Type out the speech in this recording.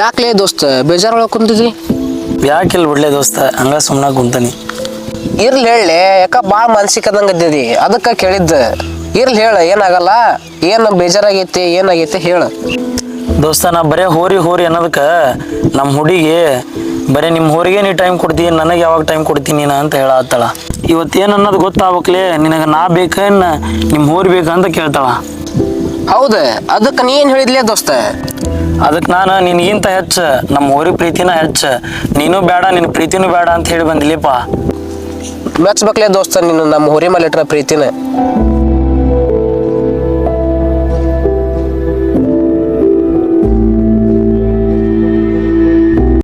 ಯಾಕ್ಲೇ ದೋಸ್ತ ಬೇಜಾರೊಳಗೆ ಯಾಕೆ ಯಾಕಿಲ್ಲ ಬಿಡ್ಲೆ ದೋಸ್ತ? ಹಂಗ ಸುಮ್ಮನೆ ಕುಂತಾನಿ. ಇರ್ಲಿ ಹೇಳಿ ಯಾಕ ಭಾಳ ಮನ್ಸಿಕದಂಗ ಇದ್ದಿದಿ? ಅದಕ್ಕೆ ಕೇಳಿದ್ದ. ಇರ್ಲಿ ಹೇಳ ಏನಾಗಲ್ಲ? ಏನು ಬೇಜಾರಾಗೈತಿ ಏನಾಗೈತಿ ಹೇಳ. ದೋಸ್ತ ನಾ ಬರೇ ಹೋರಿ ಹೋರಿ ಅನ್ನೋದಕ್ಕೆ ನಮ್ಮ ಹುಡುಗಿ ಬರೀ ನಿಮ್ಮ ಹೋರಿಗೆ ನೀ ಟೈಮ್ ಕೊಡ್ತೀನಿ ನನಗೆ ಯಾವಾಗ ಟೈಮ್ ಕೊಡ್ತೀನಿ ನೀನು ಅಂತ ಹೇಳತ್ತಾಳ. ಇವತ್ತೇನು ಅನ್ನೋದು ಗೊತ್ತಾಗ್ಬೇಕ್ಲೇ ನಿನಗೆ ನಾ ಬೇಕೇನು ನಿಮ್ಮ ಹೋರಿ ಬೇಕಾ ಅಂತ ಕೇಳ್ತಾಳ. ಹೌದ ಅದಕ್ಕೆ ನೀ ಏನು ಹೇಳಿದ್ಲೇ ದೋಸ್ತ? ಅದಕ್ಕೆ ನಾನು ನಿನಗಿಂತ ಹೆಚ್ಚು, ನಮ್ಮ ಊರಿಗೆ ಪ್ರೀತಿನ ಹೆಚ್ಚು. ನೀನು ಬೇಡ, ನಿನ್ನ ಪ್ರೀತಿನೂ ಬೇಡ ಅಂತ ಹೇಳಿ ಬಂದಿಲ್ಲಪ್ಪ. ಮೆಚ್ಚಬೇಕಲೇ ದೋಸ್ತ, ನೀನು ನಮ್ಮ ಊರಿ ಮೇಲೆ ಇಟ್ರ ಪ್ರೀತಿನ.